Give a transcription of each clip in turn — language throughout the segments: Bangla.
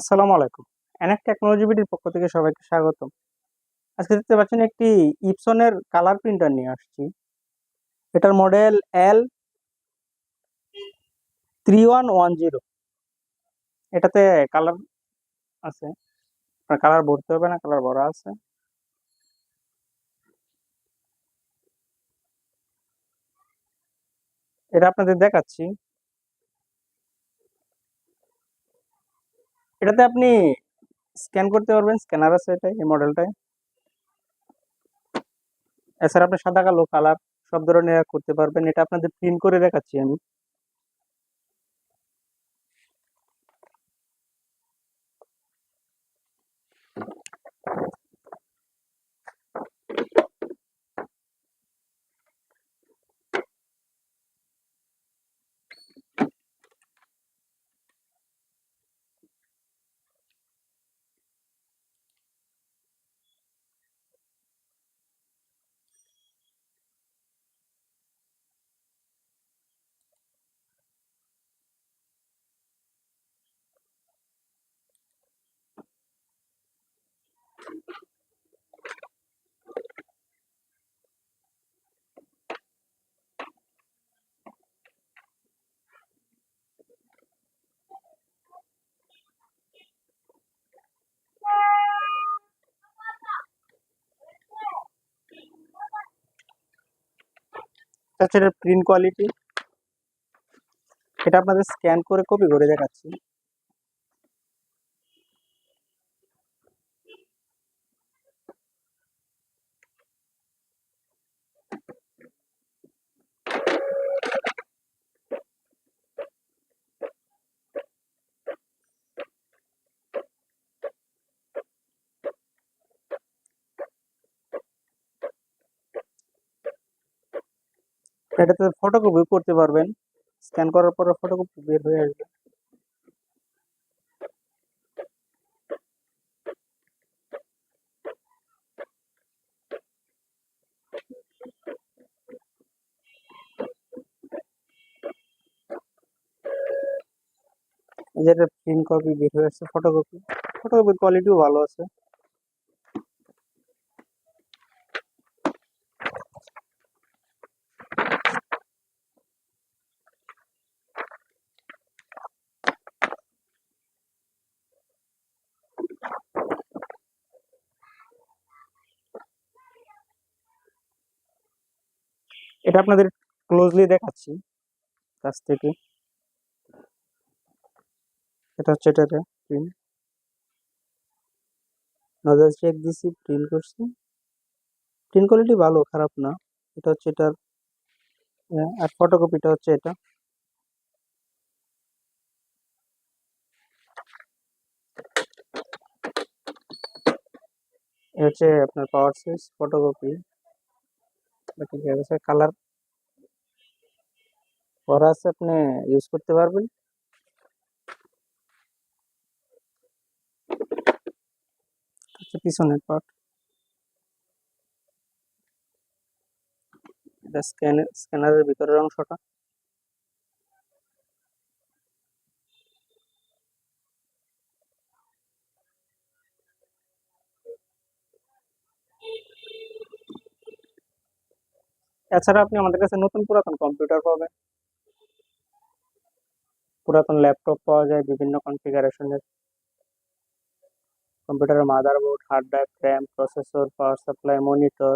আসসালামু আলাইকুম। এনএফ টেকনোলজি বিডির পক্ষ থেকে সবাইকে স্বাগতম। আজকে দেখতে পাচ্ছেন একটি ইপসনের কালার প্রিন্টার নিয়ে আসছি। এটার model L three one one zero এটাতে কালার আছে। কালার ভরতে হবে না কালার ভরা আছে। এটা আপনাদের দেখাচ্ছি। এটাতে আপনি স্ক্যান করতে পারবেন স্ক্যানার আছে এটাই, এই মডেলটায় এছাড়া আপনি সাদা, কালো কালার সব ধরনের করতে পারবেন। এটা আপনাদের প্রিন্ট করে দেখাচ্ছি আমি। এটা হচ্ছে প্রিন্ট কোয়ালিটি এটা আপনাদের স্ক্যান করে কপি করে দেখাচ্ছি। এটাতে ফটোকপি করতে পারবেন। স্ক্যান করার পরে ফটোকপি বের হয়ে আসবে। যেটা প্রিন্ট কপি বের হয়ে আসছে ফটোকপি ফটোকপির কোয়ালিটিও ভালো আছে। এটা আপনাদের ক্লোজলি দেখাচ্ছি কাছ থেকে। এটা হচ্ছে এটাতে প্রিন্ট নজর চেক দিছি প্রিন্ট করছি। প্রিন্ট কোয়ালিটি ভালো খারাপ না। এটা হচ্ছে এটার আহ, আর ফটোকপিটা হচ্ছে এটা। হচ্ছে আপনার পাওয়ার সুইচ ফটোকপি কালার করা আছে, আপনি ইউজ করতে পারবেন। হচ্ছে পিছনের পার্ট এটা স্ক্যানের স্ক্যানারের ভিতরের অংশটা। এছাড়া আপনি আমাদের কাছে নতুন পুরাতন কম্পিউটার পাবেন। পুরাতন ল্যাপটপ পাওয়া যায় বিভিন্ন কনফিগারেশনের কম্পিউটারের motherboard hard drive RAM processor power supply monitor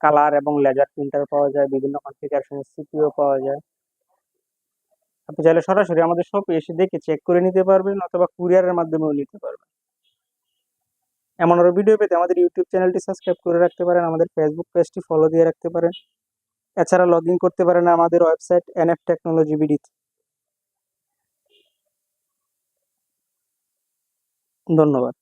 colour এবং লেজার প্রিন্টার পাওয়া যায়, বিভিন্ন কনফিগারেশনের সিপিও পাওয়া যায়। আপনি চাইলে সরাসরি আমাদের শপে এসে দেখে চেক করে নিতে পারবেন অথবা কুরিয়ারের মাধ্যমেও নিতে পারবেন। এমন আরও ভিডিও পেতে আমাদের ইউটিউব চ্যানেলটি সাবস্ক্রাইব করে রাখতে পারেন, আমাদের ফেসবুক পেজটি ফলো দিয়ে রাখতে পারেন। এছাড়া লগ করতে পারেন আমাদের ওয়েবসাইট এনএফ টেকনোলজি বিডিতে ধন্যবাদ।